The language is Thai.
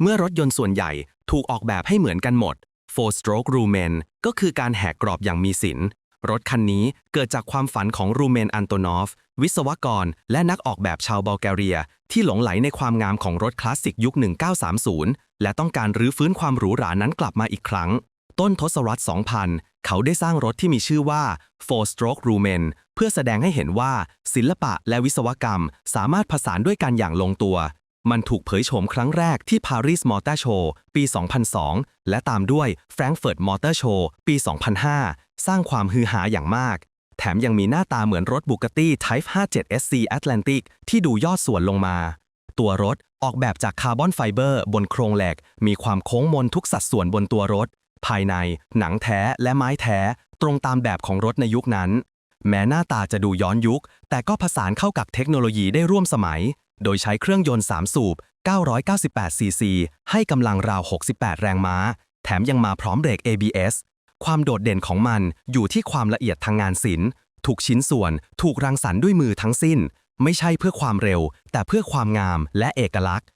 เมื่อรถยนต์ส่วนใหญ่ถูกออกแบบให้เหมือนกันหมด four stroke Rumen ก็คือการแหกกรอบอย่างมีศิลป์รถคันนี้เกิดจากความฝันของรูเมนอันโตนอฟ วิศวกร และนักออกแบบชาวบัลแกเรีย ที่หลงไหลในความงามของรถคลาสสิกยุค 1930 และต้องการรื้อฟื้นความหรูหรานั้นกลับมาอีกครั้ง ต้นทศวรรษ 2000 เขาได้สร้างรถที่มีชื่อว่า Four Stroke Rumen เพื่อแสดงให้เห็นว่าศิลปะและวิศวกรรมสามารถผสานด้วยกันอย่างลงตัว มันถูกเผยโฉมครั้งแรกที่ Paris Motor Show ปี 2002 และตามด้วย Frankfurt Motor Show ปี 2005 สร้างความฮือหาอย่างมาก แถมยังมีหน้าตาเหมือนรถ Bugatti Type 57 SC Atlantic ที่ดูยอดส่วนลงมา ตัวรถออกแบบจากคาร์บอนไฟเบอร์บนโครงเหล็ก มีความโค้งมนทุกสัดส่วนบนตัวรถ ภายใน หนังแท้และไม้แท้ ตรงตามแบบของรถในยุคนั้น แม้หน้าตาจะดูย้อนยุค แต่ก็ผสานเข้ากับเทคโนโลยีได้ร่วมสมัย โดยใช้เครื่องยนต์ 3 สูบ 998 ซีซี ให้กำลังราว 68 แรงม้า แถมยังมาพร้อมเบรก ABS ความโดดเด่นของมันอยู่ที่ความละเอียดทางงานศิลป์ถูกชิ้นส่วน ถูกรังสรรค์ด้วยมือทั้งสิ้น ไม่ใช่เพื่อความเร็ว แต่เพื่อความงามและเอกลักษณ์